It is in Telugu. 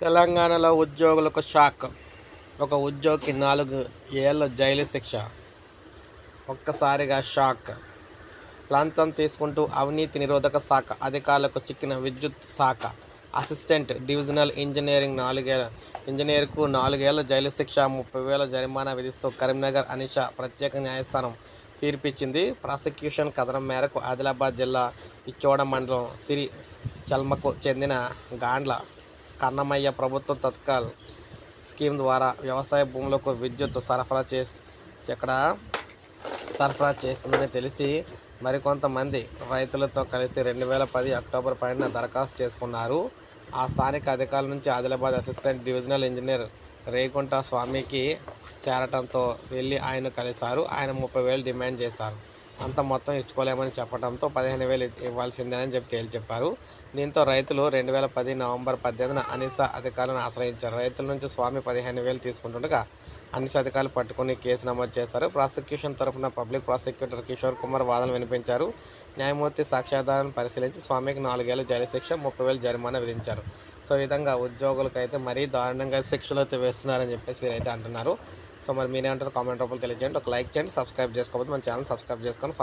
తెలంగాణలో ఉద్యోగులకు షాక్. ఒక ఉద్యోగికి నాలుగు ఏళ్ళ జైలు శిక్ష. ఒక్కసారిగా షాక్. లంచం తీసుకుంటూ అవినీతి నిరోధక శాఖ అధికారులకు చిక్కిన విద్యుత్ శాఖ అసిస్టెంట్ డివిజనల్ ఇంజనీరింగ్ నాలుగేళ్ళ ఇంజనీర్కు నాలుగేళ్ళ జైలు శిక్ష ముప్పై వేల జరిమానా విధిస్తూ కరీంనగర్ అనిష ప్రత్యేక న్యాయస్థానం తీర్పిచ్చింది. ప్రాసిక్యూషన్ కథనం మేరకు ఆదిలాబాద్ జిల్లా ఇచ్చోడ మండలం సిరి చల్మకు చెందిన గాండ్ల కన్నమయ్య ప్రభుత్వ తత్కాల్ స్కీమ్ ద్వారా వ్యవసాయ భూములకు విద్యుత్ సరఫరా చేసి ఇక్కడ సరఫరా చేస్తుందని తెలిసి మరికొంతమంది రైతులతో కలిసి రెండు వేల పది అక్టోబర్ పైన దరఖాస్తు చేసుకున్నారు. ఆ స్థానిక అధికారుల నుంచి Adilabad assistant divisional engineer Regunta స్వామికి చేరటంతో వెళ్ళి ఆయన కలిశారు. ఆయన ముప్పై వేలు డిమాండ్ చేశారు. అంత మొత్తం ఇచ్చుకోలేమని చెప్పడంతో పదిహేను వేలు ఇవ్వాల్సిందేనని చెప్పి తేల్చి చెప్పారు దీంతో రైతులు రెండు వేల పది నవంబర్ పద్దెనిమిదిన అనిసా అధికారులను ఆశ్రయించారు. రైతుల నుంచి స్వామి పదిహేను వేలు తీసుకుంటుండగా అనిసా అధికారులు పట్టుకుని కేసు నమోదు చేశారు. ప్రాసిక్యూషన్ తరఫున పబ్లిక్ ప్రాసిక్యూటర్ కిషోర్ కుమార్ వాదనలు వినిపించారు. న్యాయమూర్తి సాక్ష్యాధారాన్ని పరిశీలించి స్వామికి నాలుగేళ్ళ జైలు శిక్ష ముప్పై వేలు జరిమానా విధించారు. సో ఈ విధంగా ఉద్యోగులకైతే మరీ దారుణంగా శిక్షలు అయితే వేస్తున్నారని చెప్పేసి వీరైతే అంటున్నారు. సో మరి మీరేమంటారు కామెంట్ రూపంలో తెలియజేయండి. ఒక లైక్ చేయండి సబ్స్క్రైబ్ చేసుకోకపోతే మన ఛానల్ సబ్స్క్రైబ్ చేసుకొని